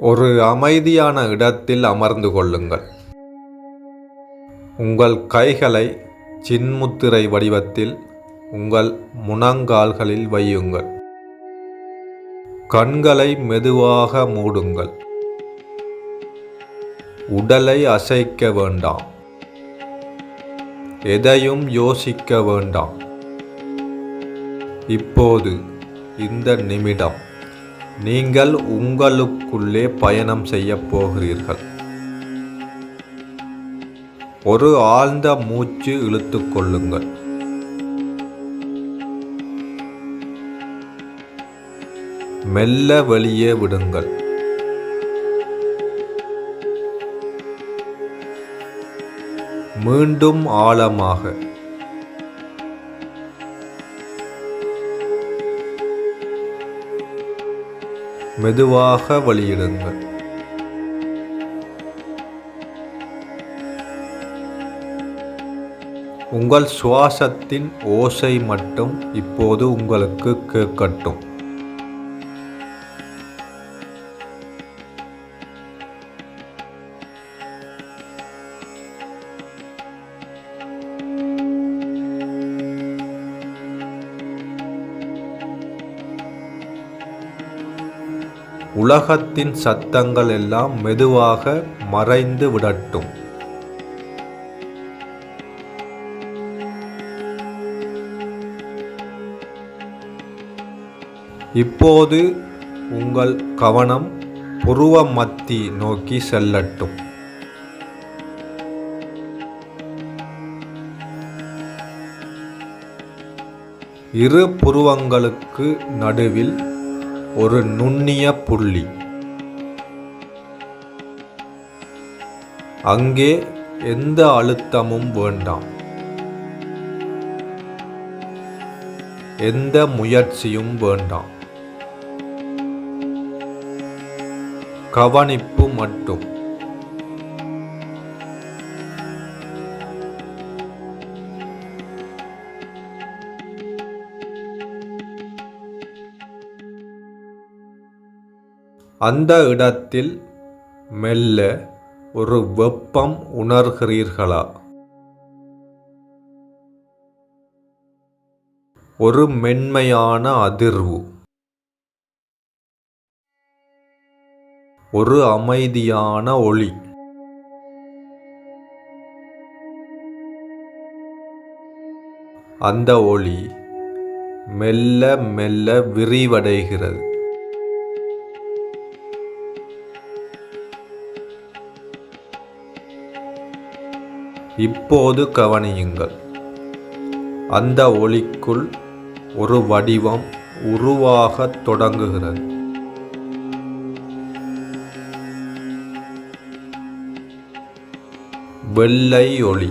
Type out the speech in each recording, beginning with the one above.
ஒரு அமைதியான இடத்தில் அமர்ந்து கொள்ளுங்கள். உங்கள் கைகளை சின்முத்திரை வடிவத்தில் உங்கள் முனங்கால்களில் வையுங்கள். கண்களை மெதுவாக மூடுங்கள். உடலை அசைக்க வேண்டாம். எதையும் யோசிக்க வேண்டாம். இப்போது இந்த நிமிடம். நீங்கள் உங்களுக்குள்ளே பயணம் செய்யப் போகிறீர்கள். ஒரு ஆழ்ந்த மூச்சு இழுத்துக்கொள்ளுங்கள் மெல்ல வெளியே விடுங்கள். மீண்டும் ஆழமாக. மெதுவாக வழியிடுங்கள். உங்கள் சுவாசத்தின் ஓசை மட்டும் இப்போது உங்களுக்கு கேட்கட்டும் உலகத்தின் சத்தங்கள் எல்லாம் மெதுவாக மறைந்து விடட்டும். இப்போது உங்கள் கவனம் புருவ மத்தி நோக்கி செல்லட்டும். இரு புருவங்களுக்கு நடுவில் ஒரு நுண்ணிய புள்ளி. அங்கே எந்த அழுத்தமும் வேண்டாம். எந்த முயற்சியும் வேண்டாம். கவனிப்பு மட்டும். அந்த இடத்தில் மெல்ல ஒரு வெப்பம் உணர்கிறீர்களா? ஒரு மென்மையான அதிர்வு. ஒரு அமைதியான ஒளி. அந்த ஒளி மெல்ல மெல்ல விரிவடைகிறது. இப்போது கவனியுங்கள். அந்த ஒளிக்குள் ஒரு வடிவம் உருவாகத் தொடங்குகிறது. வெள்ளை ஒளி.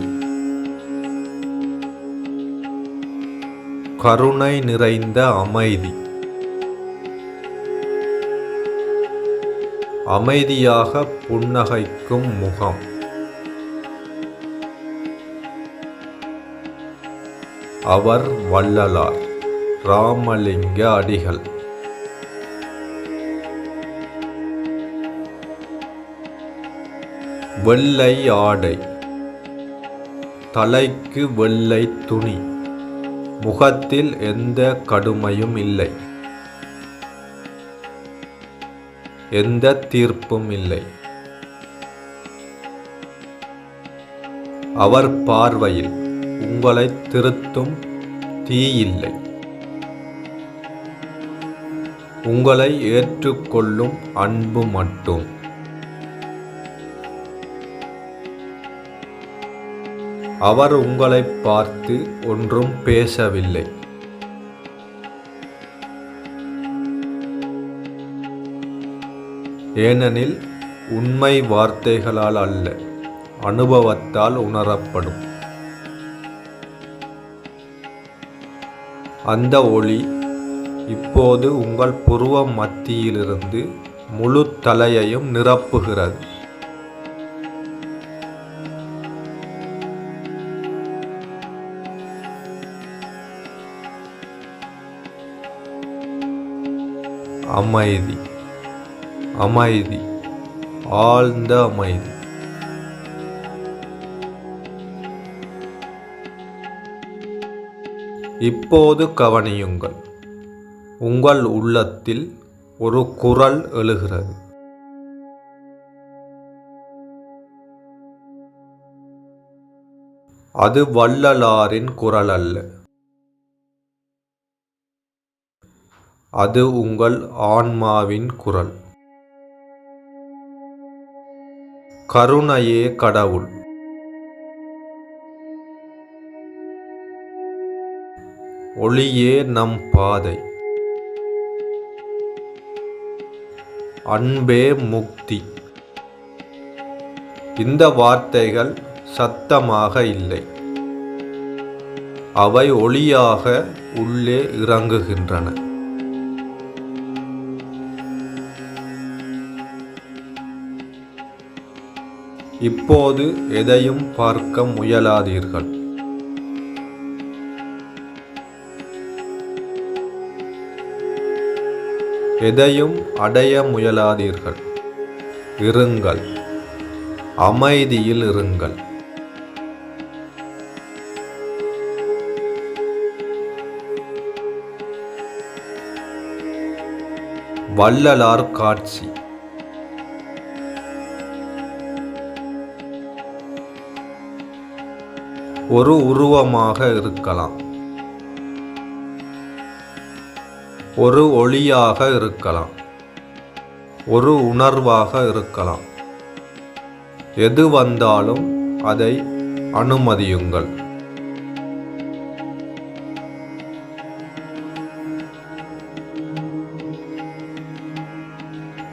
கருணை நிறைந்த அமைதி. அமைதியாக புன்னகைக்கும் முகம். அவர் வள்ளலார். ராமலிங்க அடிகள். வெள்ளை ஆடை. தலைக்கு வெள்ளை துணி. முகத்தில் எந்த கடுமையும் இல்லை. எந்த தீர்ப்பும் இல்லை. அவர் பார்வையில். உங்களை திருத்தும் தீயில்லை. உங்களை ஏற்றுக்கொள்ளும் அன்பு மட்டும். அவர் உங்களை பார்த்து ஒன்றும் பேசவில்லை. ஏனெனில் உண்மை வார்த்தைகளால் அல்ல அனுபவத்தால் உணரப்படும். அந்த ஒளி இப்போது உங்கள் புருவ மத்தியிலிருந்து முழு தலையையும் நிரப்புகிறது. அமைதி அமைதி ஆழ்ந்த அமைதி. இப்போது கவனியுங்கள் உங்கள் உள்ளத்தில் ஒரு குரல் எழுகிறது. அது வள்ளலாரின் குரல் அல்ல. அது உங்கள் ஆன்மாவின் குரல். கருணையே கடவுள். ஒளியே நம் பாதை. அன்பே முக்தி. இந்த வார்த்தைகள் சத்தமாக இல்லை. அவை ஒளியாக உள்ளே இறங்குகின்றன. இப்போது எதையும் பார்க்க முயலாதீர்கள். எதையும் அடைய முயலாதீர்கள். இருங்கள். அமைதியில் இருங்கள். வள்ளலார் காட்சி. ஒரு உருவமாக இருக்கலாம். ஒரு ஒளியாக இருக்கலாம். ஒரு உணர்வாக இருக்கலாம். எது வந்தாலும் அதை அனுமதியுங்கள்.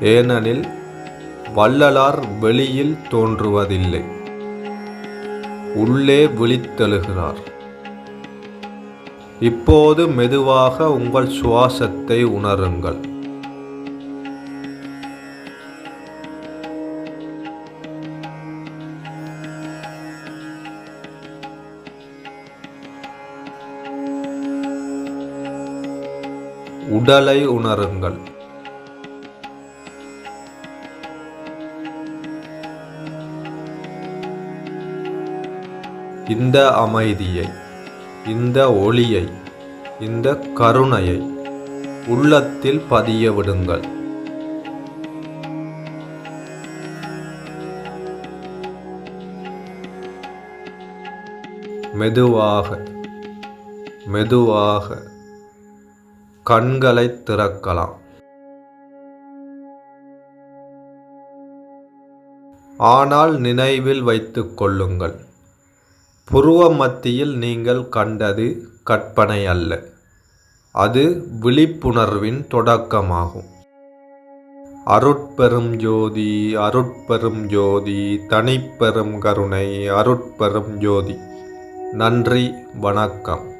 ஏனெனில் வள்ளலார் வெளியில் தோன்றுவதில்லை. உள்ளே விழித்தெழுகிறார். இப்போது மெதுவாக உங்கள் சுவாசத்தை உணருங்கள். உடலை உணருங்கள். இந்த அமைதியை. இந்த ஒளியை இந்த கருணையை உள்ளத்தில் பதிய விடுங்கள். மெதுவாக மெதுவாக கண்களை திறக்கலாம். ஆனால் நினைவில் வைத்துக் கொள்ளுங்கள். புருவ மத்தியில் நீங்கள் கண்டது கற்பனை அல்ல அது விழிப்புணர்வின் தொடக்கமாகும். அருட்பெரும் ஜோதி அருட்பெரும் ஜோதி தனிப்பெரும் கருணை அருட்பெரும் ஜோதி. நன்றி வணக்கம்.